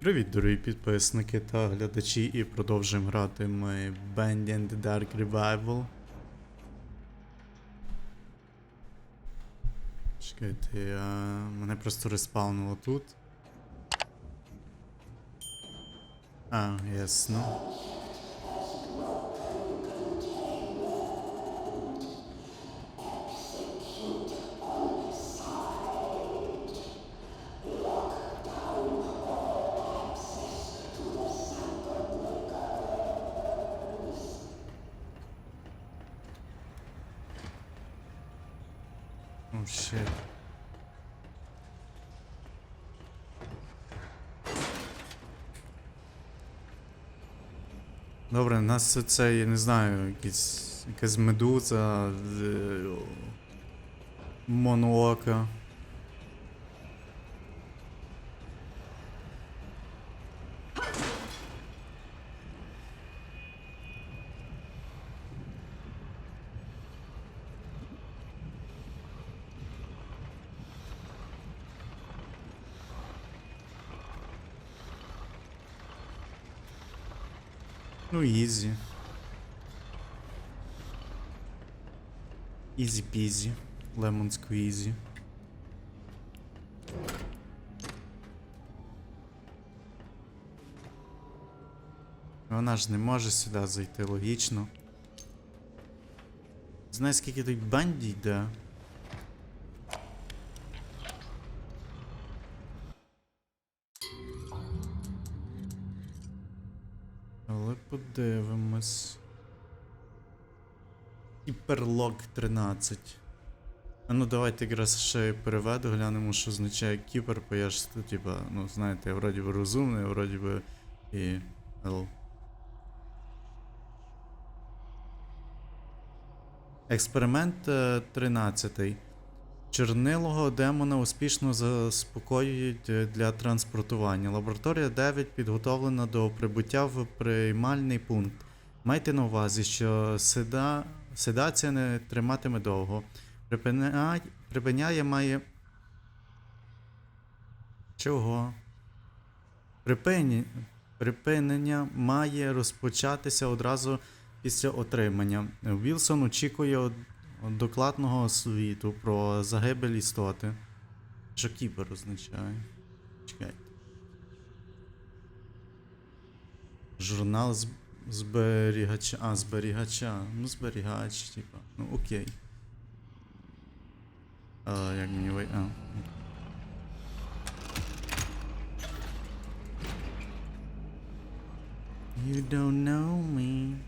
Привіт, дорогі підписники та глядачі, і продовжуємо грати ми Band the Dark Revival. Чекайте, я... мене просто респаунило тут. А, ясно. О, щит. Добре, нас це, я не знаю, якісь, якась медуза, з- моноока. Ну, ізі. Ізі пізі. Лемон сквізі. Вона ж не може сюди зайти логічно. Знає, скільки тут банді йде. Але подивимось. Hyperlock 13. А ну давайте якраз ще переведу, глянемо, що означає кіпер, бо я ж, типа, ну знаєте, я вроді би розумний, вроді би і. Л. Експеримент е, 13. Чорнилого демона успішно заспокоюють е, для транспортування. Лабораторія 9 підготовлена до прибуття в приймальний пункт. Майте на увазі, що седа... седація не триматиме довго. Припиняє, припиняє має. Чого? Припині... Припинення має розпочатися одразу після отримання. Вілсон очікує докладного світу про загибель істоти. Що кібер означає? Чекайте. Журнал з... зберігача. А, зберігача. Ну, зберігач, типа. Ну, окей. А, як мені ви. А. You don't know me.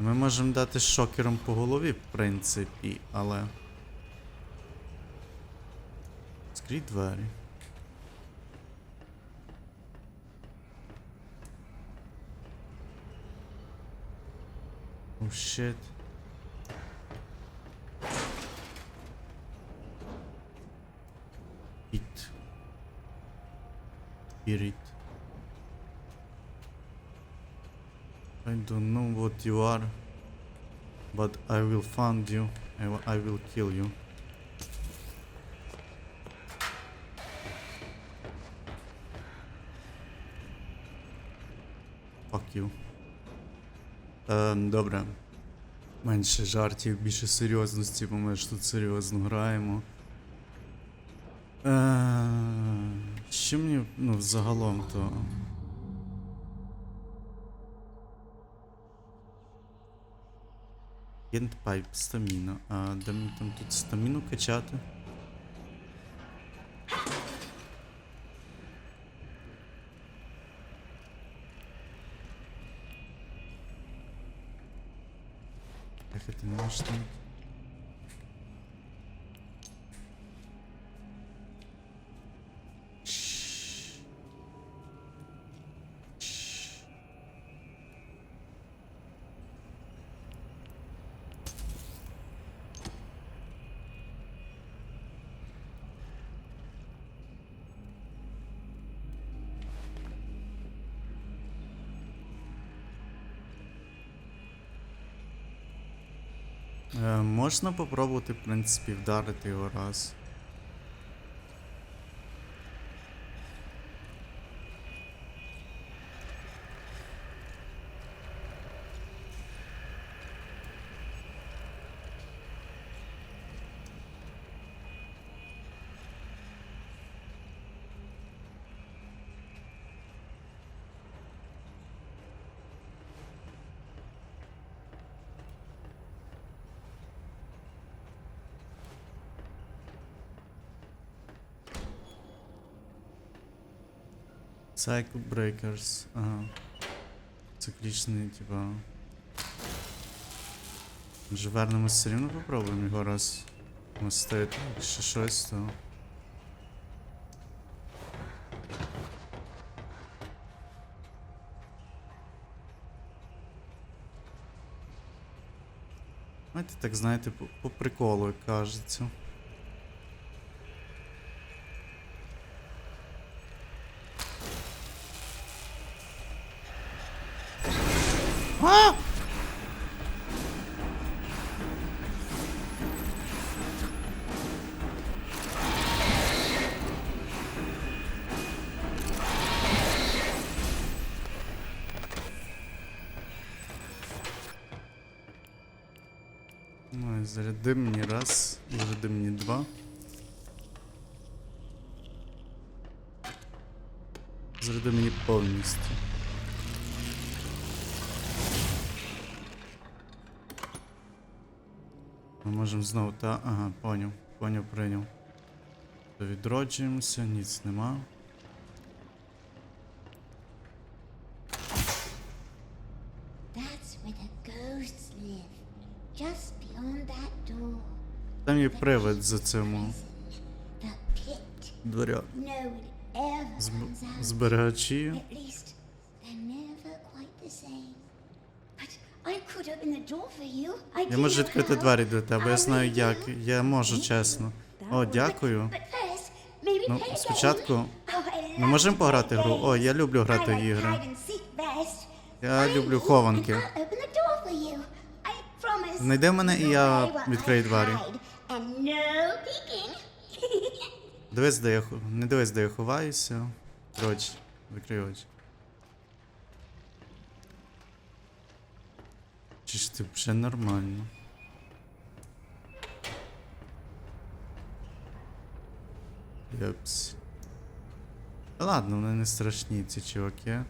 Ми можемо дати шокером по голові, в принципі, але. Скріть двері. О, щит. It. Spirit. I don't know what you are, but I will find you and I will kill you. Fuck you. Е, добре. Менше жартів, більше серйозності, бо ми ж тут серйозно граємо. Е, що мені, ну, взагалом то. Єндпайп, стаміна. А де мені там тут стаміну качати? Як это не может там? Можна попробувати, в принципі, вдарити його раз. Cycle Breakers. Ага. Циклічний, типа. Може вернемось все рівно попробуємо його раз мостити. Якщо щось, то. Знаєте, так знаєте, по, по приколу, як кажеться. І заряди мені раз, заряди мені два. Заряди мені повністю. Ми можемо знову та. Ага, поняв, поняв, прийняв. Відроджуємося, ніц нема. That's where the ghosts live. Just beyond that door. Там є привид за цим The pit. дверя. No one ever Зб... comes out. Зберігачі. At least they're never quite the same. But I could open the door for you. I Я можу відкрити двері для тебе, я знаю як. Я можу, чесно. О, дякую. Ну, спочатку. Oh, ми можемо пограти гру? О, я люблю грати в ігри. Я люблю хованки. Знайди мене, і я відкрию двері. Дивись, де я хо- Не дивись, де я ховаюся. Коротше, закрий очі. Чи ж ти вже нормально? Йопс. Та ладно, вони не страшні, ці чуваки.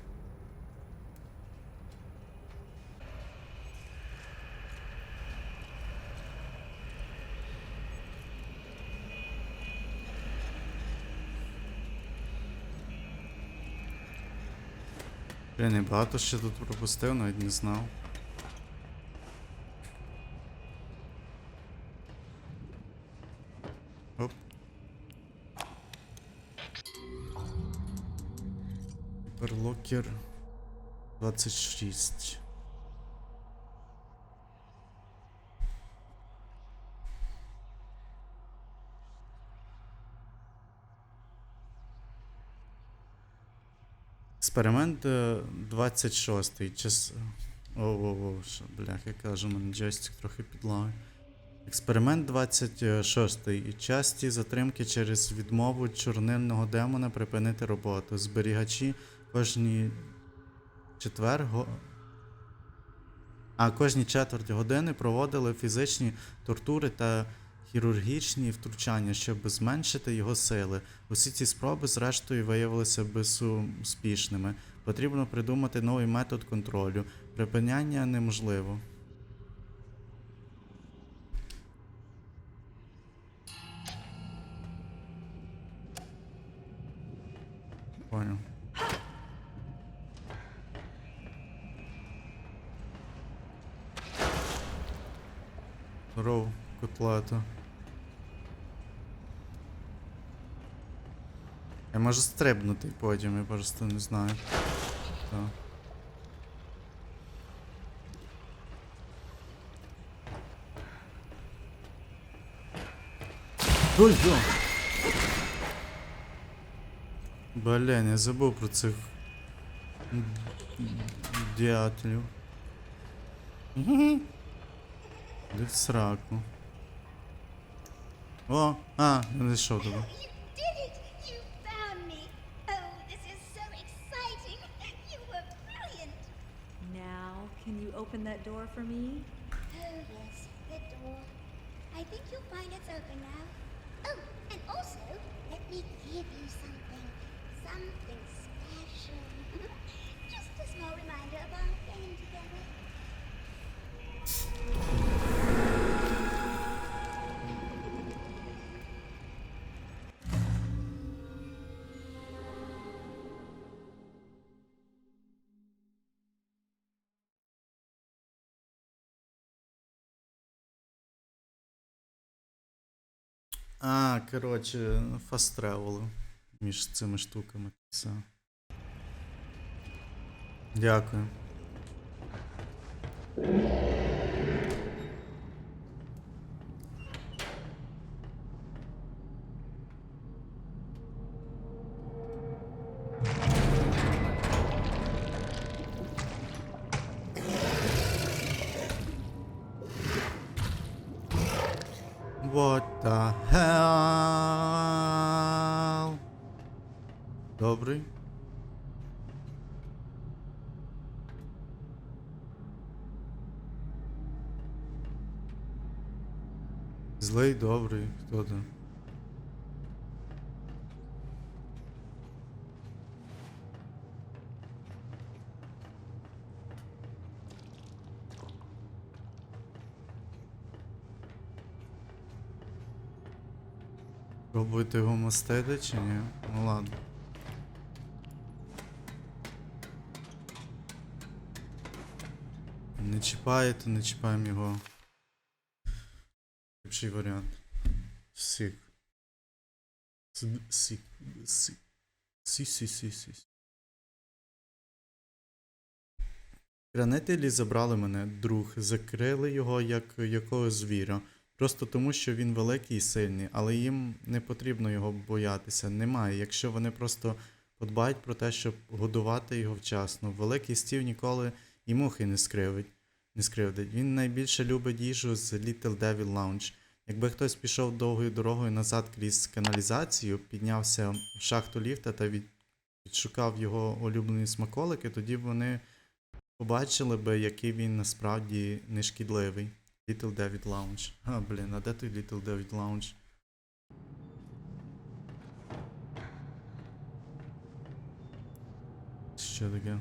Я не багато ще тут пропустив, навіть не знав. Оп. Перлокер 26. Експеримент е, 26. Час. Що, блях, я кажу, мене джойстик трохи підлагає. Експеримент 26. І часті затримки через відмову чорнильного демона припинити роботу. Зберігачі кожні четвер. Го... А кожні четверть години проводили фізичні тортури та хірургічні втручання, щоб зменшити його сили. Усі ці спроби, зрештою, виявилися безуспішними. Потрібно придумати новий метод контролю. Припиняння неможливо. Понял. Котлета. Я можу стрибнути потім, я просто не знаю. Так. Ой, йо! Блін, я забув про цих м, дятлів. Де в сраку. Well, ah, on this shoulder. Oh, you did it! You found me! Oh, this is so exciting! You were brilliant! Now, can you open that door for me? Oh, yes, the door. I think you'll find it's open now. Oh, and also, let me give you something. Something special. Just a small reminder of our playing together. А, коротше, фаст travel між цими штуками. Все. Дякую. Злий, добрий, хто там? Пробуєте його мастити чи ні? Ну ладно. Не чіпаєте, не чіпаємо його. Ліпший варіант. Сік. С- Сік. Сік. Сі, сі, сі, сі. Гранителі забрали мене, друг, закрили його як якогось звіра. Просто тому, що він великий і сильний, але їм не потрібно його боятися. Немає. Якщо вони просто подбають про те, щоб годувати його вчасно. Великий стів ніколи і мухи не скривить. Не скривдить. Він найбільше любить їжу з Little Devil Lounge. Якби хтось пішов довгою дорогою назад крізь каналізацію, піднявся в шахту ліфта та від... відшукав його улюблені смаколики, тоді вони побачили би, який він насправді нешкідливий. Little David Lounge. А, блін, а де той Little David Lounge? Що таке?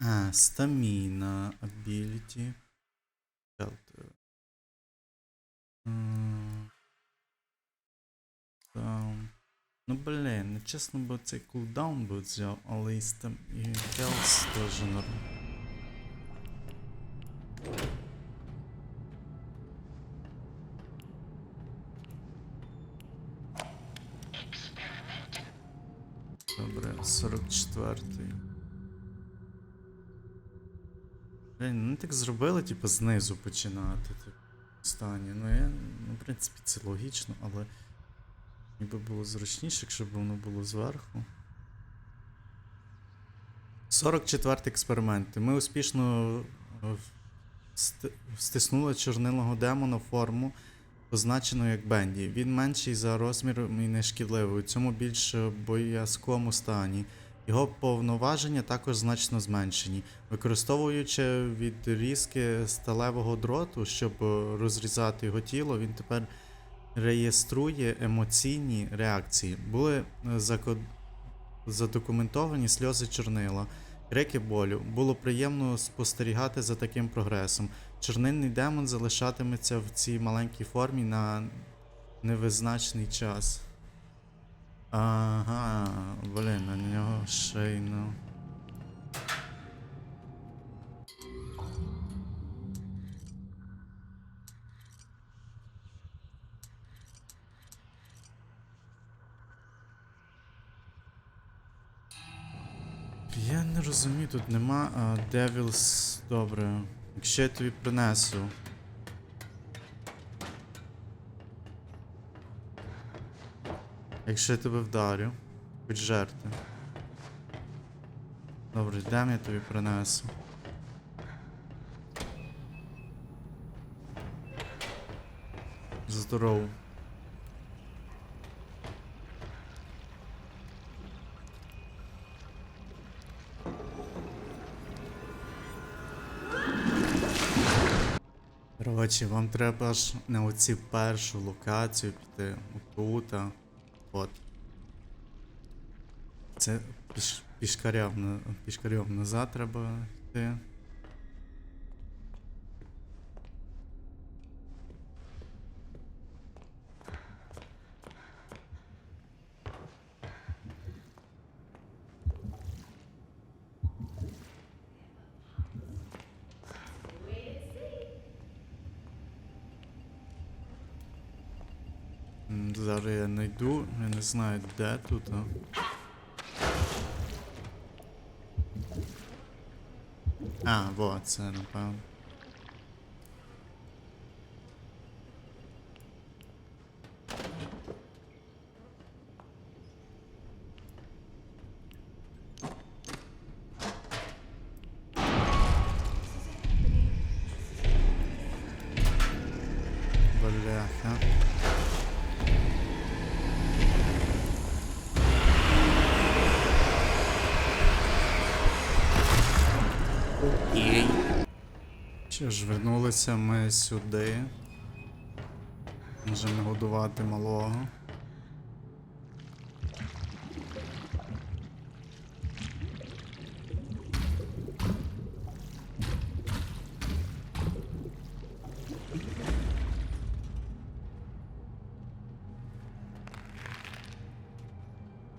А, стаміна, ability. Shelter. М, Там. Ну блін, ну чесно, бо цей кулдаун би взяв, але і там і Health теж норм. Так зробили, типу, знизу починати, типу, останнє. Ну я, ну, в принципі, це логічно, але ніби було зручніше, якщо б воно було зверху. 44 експерименти. Ми успішно е, стиснули чорнилого демона форму, позначену як Бенді. Він менший за розміром і не шкідливий, у цьому більш боязкому стані. Його повноваження також значно зменшені. Використовуючи відрізки сталевого дроту, щоб е, розрізати його тіло, він тепер реєструє емоційні реакції. Були е, зако- задокументовані сльози чорнила, крики болю. Було приємно спостерігати за таким прогресом. Чорнильний демон залишатиметься в цій маленькій формі на невизначений час. Ага, блін, на нього шейно. Я не розумію, тут нема Devils. Добре. Якщо я тобі принесу. Якщо я тебе вдарю, хоч жерти. Добре, йдемо, я тобі принесу. Здорово. Коротше, вам треба ж на оці першу локацію піти отута. От. Це піш, пішкарям, пішкарям назад треба йти. М, Зараз знайду, я не знаю де тут. а. А, вот, це напевно. Бляха. Окей. Що ж, вернулися ми сюди. Можемо годувати малого.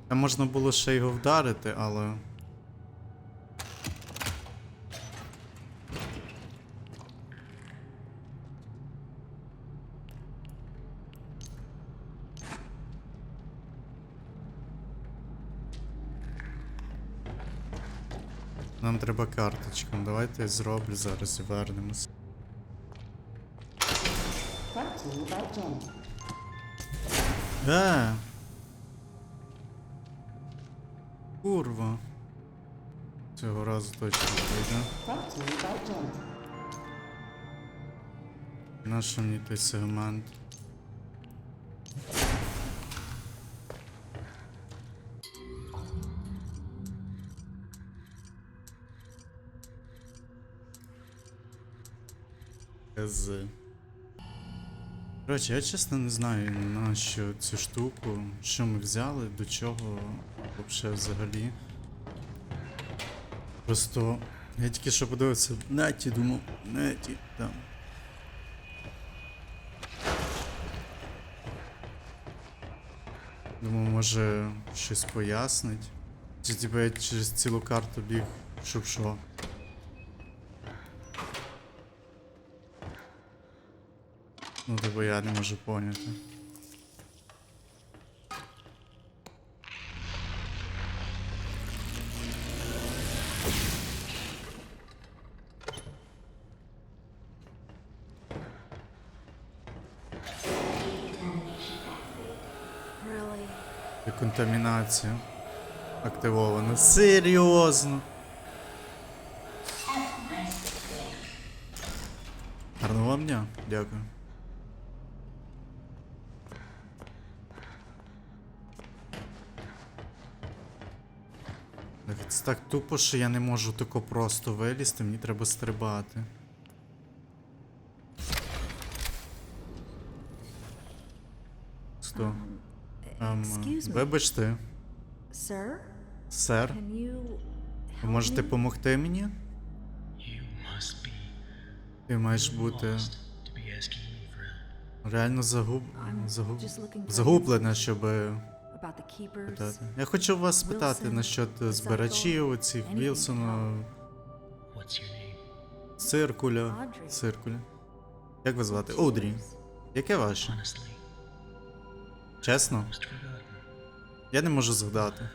Можна було ще його вдарити, але. Нам треба карточку. Давайте я зроблю зараз і вернемось. Е! Курва. Цього разу точно Jen. Нащо мені той сегмент? З. Коротше, я чесно не знаю на що цю штуку, що ми взяли, до чого вообще взагалі. Просто я тільки що подивився в неті, думав, в неті, там. Думаю, може щось пояснить. Чи типу я через цілу карту біг, щоб що. Ну, типу я не можу поняти. Really? Деконтамінація. Активована. Серйозно. Гарного вам дня. Дякую. Це так тупо, що я не можу тако просто вилізти, мені треба стрибати. Сто. Ем, вибачте, Sir? сер, ви можете допомогти мені? Ти маєш бути реально загуб... Загуб... загублена, щоб. Питати. Я хочу вас спитати насчет збирачів, оцих Вілсона, What's your name? циркуля. Циркуля. Як вас звати? Одрі. Яке ваше? Чесно? Я не можу згадати.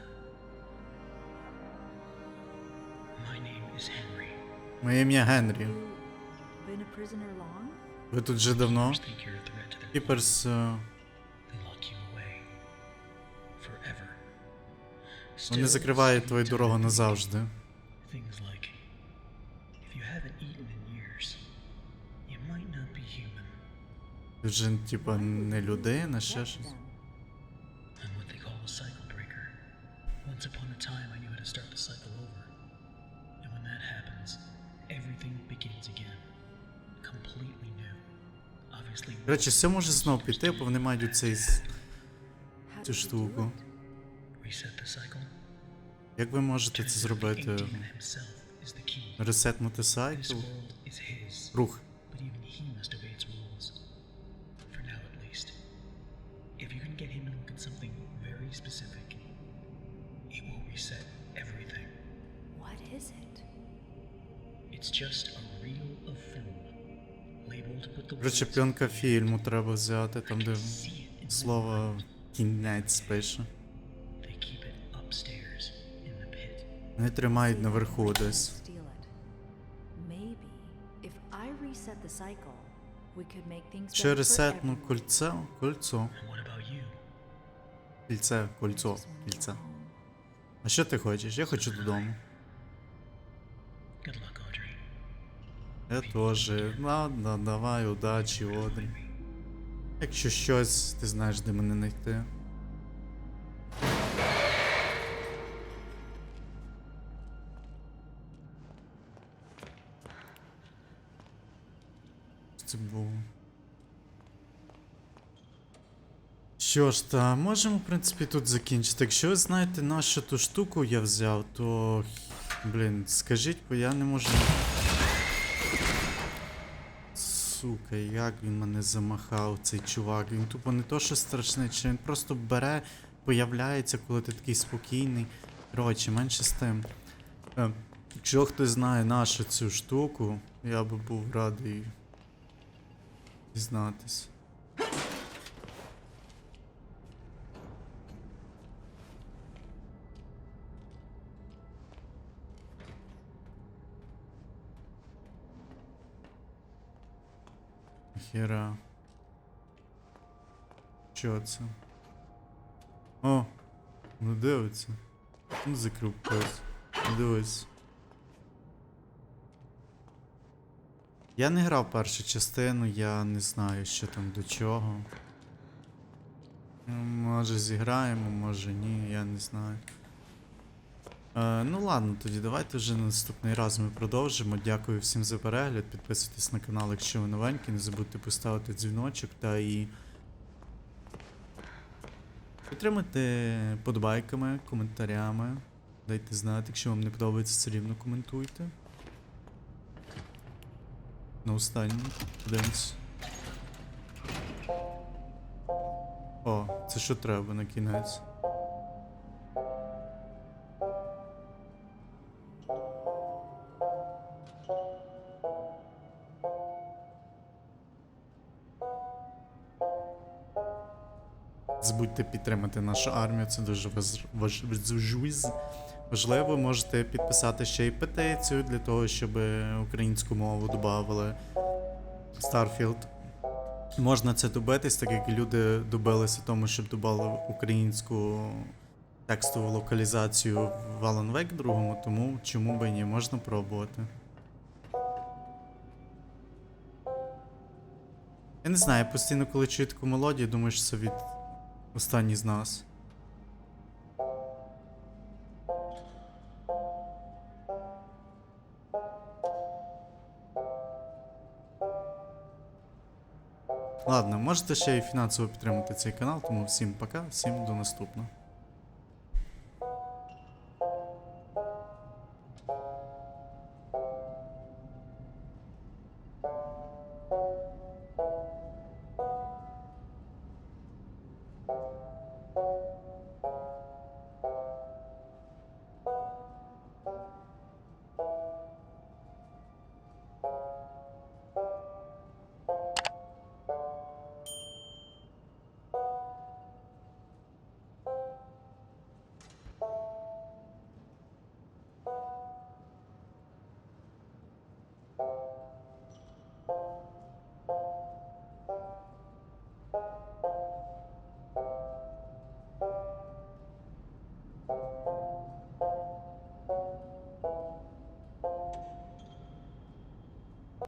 Моє ім'я Генрі. Ви тут вже давно? Кіперс. е, Вони Still, закривають same твою time, дорогу назавжди. Things like if you haven't eaten in years, you might not be human. Ти вже, типа, не людина, ще Get щось. them. I'm what they call a cycle breaker. Once upon a time, I knew how to start the cycle over. And when that happens, everything begins again. Completely new. Obviously, До речі, все може знов піти, бо вони мають цей. цю штуку. Як ви можете це зробити? Ресетнути Рух. but even he must obey its rules. For now, at least. If you can get him to look at something very specific, it will reset everything. What is it? It's just a reel of film, labeled with the Коротше, words пленка фільму треба взяти, там де see it in the слово кінець пише. Вони тримають наверху десь. Ще ресетну кольце, кольцо. Кільце, кольцо, кільце. А що ти хочеш? Я хочу додому. Я теж. Ладно, давай, удачі, Одрі. Якщо щось, ти знаєш, де мене знайти. Це було. Що ж, та можемо, в принципі, тут закінчити. Якщо ви знаєте, на що ту штуку я взяв, то. Блін, скажіть, бо я не можу. Сука, як він мене замахав, цей чувак. Він тупо не то, що страшний, чи він просто бере, появляється, коли ти такий спокійний. Коротше, менше з тим. Е, якщо хтось знає нашу цю штуку, я би був радий дізнатись. Хера. Що це? О! Ну дивиться. Ну закрив пес. Дивись. Я не грав першу частину, я не знаю, що там до чого. Ну, Може зіграємо, може ні, я не знаю. Е, ну ладно, тоді давайте вже на наступний раз ми продовжимо. Дякую всім за перегляд. Підписуйтесь на канал, якщо ви новенькі. Не забудьте поставити дзвіночок та і. Підтримайте подбайками, коментарями. Дайте знати, якщо вам не подобається, все рівно коментуйте. На останній. Подивимось. О, це що треба на кінець? Забудьте підтримати нашу армію, це дуже важ... важ- Можете підписати ще й петицію для того, щоб українську мову додавали. Starfield. Можна це добитись, так як люди добилися тому, щоб додали українську текстову локалізацію в Alan Wake 2, тому чому би ні, можна пробувати. Я не знаю, я постійно, коли чую таку мелодію, думаю, що це від останній з нас. Ладно, можете ще й фінансово підтримати цей канал, тому всім пока, всім до наступного.